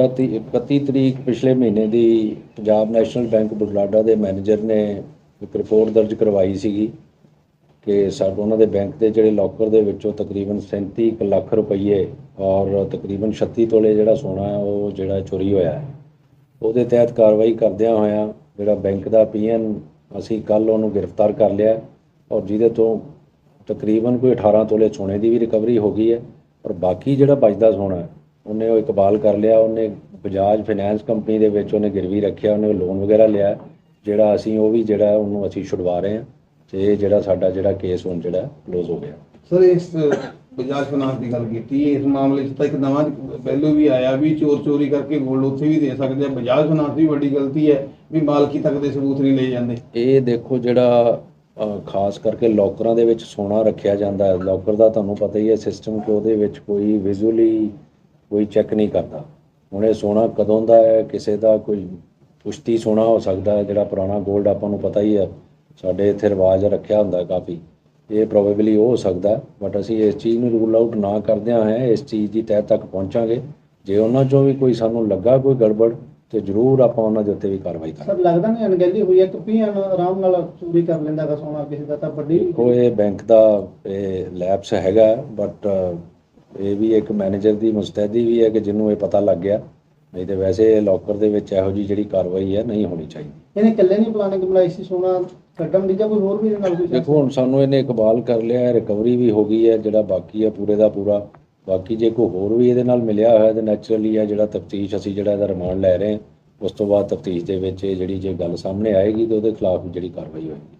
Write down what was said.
ਬੁਢਲਾਡਾ ਤੀ 31 ਤਰੀਕ ਪਿਛਲੇ ਮਹੀਨੇ ਦੀ ਪੰਜਾਬ ਨੈਸ਼ਨਲ ਬੈਂਕ ਬੁਢਲਾਡਾ ਦੇ ਮੈਨੇਜਰ ਨੇ ਇੱਕ ਰਿਪੋਰਟ ਦਰਜ ਕਰਵਾਈ ਸੀਗੀ ਕਿ ਸਾਡੇ ਉਹਨਾਂ ਦੇ ਬੈਂਕ ਦੇ ਜਿਹੜੇ ਲੋਕਰ ਦੇ ਵਿੱਚੋਂ ਤਕਰੀਬਨ 37 ਕੁ ਲੱਖ ਰੁਪਏ ਔਰ ਤਕਰੀਬਨ 36 ਤੋਲੇ ਜਿਹੜਾ ਸੋਨਾ ਹੈ, ਉਹ ਜਿਹੜਾ ਚੋਰੀ ਹੋਇਆ ਹੈ। ਉਹਦੇ ਤਹਿਤ ਕਾਰਵਾਈ ਕਰਦਿਆਂ ਹੋਇਆਂ ਜਿਹੜਾ ਬੈਂਕ ਦਾ ਪੀਐਨ, ਅਸੀਂ ਕੱਲ ਉਹਨੂੰ ਗ੍ਰਿਫਤਾਰ ਕਰ ਲਿਆ ਔਰ ਜਿਹਦੇ ਤੋਂ ਤਕਰੀਬਨ ਕੋਈ 18 ਤੋਲੇ ਸੋਨੇ ਦੀ ਵੀ ਰਿਕਵਰੀ ਹੋ ਗਈ ਹੈ ਔਰ ਬਾਕੀ ਜਿਹੜਾ ਬਚਦਾ ਸੋਨਾ ਹੈ ਉਹਨੇ ਉਹ ਇਕਬਾਲ ਕਰ ਲਿਆ ਉਹਨੇ ਬਜਾਜ ਫਾਈਨੈਂਸ ਕੰਪਨੀ ਦੇ ਵਿੱਚ ਉਹਨੇ ਗਿਰਵੀ ਰੱਖਿਆ ਉਹਨੇ ਲੋਨ ਵਗੈਰਾ ਲਿਆ। ਜਿਹੜਾ ਅਸੀਂ ਉਹ ਵੀ ਜਿਹੜਾ ਉਹਨੂੰ ਅਸੀਂ ਛੁਡਵਾ ਰਹੇ ਹਾਂ ਤੇ ਇਹ ਜਿਹੜਾ ਸਾਡਾ ਜਿਹੜਾ ਕੇਸ ਹੁਣ ਜਿਹੜਾ ਕਲੋਜ਼ ਹੋ ਗਿਆ। ਸਰ ਇਸ ਬਜਾਜ ਫਾਈਨਾਂਸ ਦੀ ਗੱਲ ਕੀਤੀ ਇਸ ਮਾਮਲੇ 'ਚ ਤਾਂ ਇੱਕ ਨਵਾਂ ਪਹਿਲੂ ਵੀ ਆਇਆ ਵੀ ਚੋਰ ਚੋਰੀ ਕਰਕੇ ਗੋਲਡ ਉੱਥੇ ਵੀ ਦੇ ਸਕਦੇ ਆ। ਬਜਾਜ ਫਾਈਨਾਂਸ ਦੀ ਵੱਡੀ ਗਲਤੀ ਹੈ ਵੀ ਮਾਲਕੀ ਤੱਕ ਦੇ ਸਬੂਤ ਨਹੀਂ ਲਏ ਜਾਂਦੇ। ਇਹ ਦੇਖੋ ਜਿਹੜਾ ਖਾਸ ਕਰਕੇ ਲੋਕਰਾਂ ਦੇ ਵਿੱਚ ਸੋਨਾ ਰੱਖਿਆ ਜਾਂਦਾ ਹੈ। ਲੋਕਰ ਦਾ ਤੁਹਾਨੂੰ ਪਤਾ ਹੀ ਹੈ ਸਿਸਟਮ ਕਿ ਉਹਦੇ ਵਿੱਚ ਕੋਈ ਵਿਜ਼ੂਅਲੀ ਕੋਈ ਚੈੱਕ ਨਹੀਂ ਕਰਦਾ। ਹੁਣ ਇਹ ਸੋਨਾ ਕਦੋਂ ਦਾ ਹੈ ਕਿਸੇ ਦਾ ਕੋਈ ਪੁਸ਼ਤੀ ਸੋਨਾ ਹੋ ਸਕਦਾ ਹੈ ਜਿਹੜਾ ਪੁਰਾਣਾ 골ਡ ਆਪਾਂ ਨੂੰ ਪਤਾ ਹੀ ਹੈ। ਸਾਡੇ ਇੱਥੇ ਰਿਵਾਜ ਰੱਖਿਆ ਹੁੰਦਾ ਕਾਫੀ। ਇਹ ਪ੍ਰੋਬੇਬਲੀ ਉਹ ਹੋ ਸਕਦਾ ਬਟ ਅਸੀਂ ਇਸ ਚੀਜ਼ ਨੂੰ ਰੂਲ ਆਊਟ ਨਾ ਕਰਦਿਆਂ ਹੈ ਇਸ ਚੀਜ਼ ਦੀ ਤਹਿ ਤੱਕ ਪਹੁੰਚਾਂਗੇ। ਜੇ ਉਹਨਾਂ ਚੋਂ ਵੀ ਕੋਈ ਸਾਨੂੰ ਲੱਗਾ ਕੋਈ ਗੜਬੜ ਤੇ ਜ਼ਰੂਰ ਆਪਾਂ ਉਹਨਾਂ ਦੇ ਉੱਤੇ ਵੀ ਕਾਰਵਾਈ ਕਰਾਂਗੇ। ਸਰ ਲੱਗਦਾ ਨਹੀਂ ਅਣਗਹਿਲੀ ਹੋਈ ਹੈ ਕਿ ਪੀਐਨ ਆਰਾਮ ਨਾਲ ਚੋਰੀ ਕਰ ਲੈਂਦਾ ਹੈਗਾ ਸੋਨਾ ਕਿਸੇ ਦਾ ਤਾਂ ਵੱਡੀ ਇਹ ਬੈਂਕ ਦਾ ਇਹ ਲੈਪਸ ਹੈਗਾ ਬਟ ਇਹ ਵੀ ਇੱਕ ਮੈਨੇਜਰ ਦੀ ਮੁਸਤੈਦੀ ਵੀ ਹੈ ਕਿ ਜਿਹਨੂੰ ਇਹ ਪਤਾ ਲੱਗ ਗਿਆ। ਨਹੀਂ ਤੇ ਵੈਸੇ ਲੋਕਰ ਦੇ ਵਿੱਚ ਇਹੋ ਜੀ ਜਿਹੜੀ ਕਾਰਵਾਈ ਹੈ ਨਹੀਂ ਹੋਣੀ ਚਾਹੀਦੀ। ਇਹਨੇ ਇਕੱਲੇ ਨਹੀਂ ਪਲਾਨਿੰਗ ਬਣਾਈ ਸੀ ਸੋਨਾ ਕੱਢਣ ਦੀ ਜਾਂ ਕੋਈ ਹੋਰ ਵੀ ਇਹਦੇ ਨਾਲ ਕੋਈ ਦੇਖੋ ਹੁਣ ਸਾਨੂੰ ਇਹਨੇ ਇਕਬਾਲ ਕਰ ਲਿਆ ਹੈ ਰਿਕਵਰੀ ਵੀ ਹੋ ਗਈ ਹੈ ਜਿਹੜਾ ਬਾਕੀ ਹੈ ਪੂਰੇ ਦਾ ਪੂਰਾ। ਬਾਕੀ ਜੇ ਕੋਈ ਹੋਰ ਵੀ ਇਹਦੇ ਨਾਲ ਮਿਲਿਆ ਹੋਇਆ ਤੇ ਨੈਚੁਰਲੀ ਹੈ ਜਿਹੜਾ ਤਫਤੀਸ਼ ਅਸੀਂ ਜਿਹੜਾ ਇਹਦਾ ਰਿਮਾਂਡ ਲੈ ਰਹੇ ਹਾਂ ਉਸ ਤੋਂ ਬਾਅਦ ਤਫਤੀਸ਼ ਦੇ ਵਿੱਚ ਇਹ ਜਿਹੜੀ ਜੇ ਗੱਲ ਸਾਹਮਣੇ ਆਏਗੀ ਤੇ ਉਹਦੇ ਖਿਲਾਫ ਜਿਹੜੀ ਕਾਰਵਾਈ ਹੋਏਗੀ।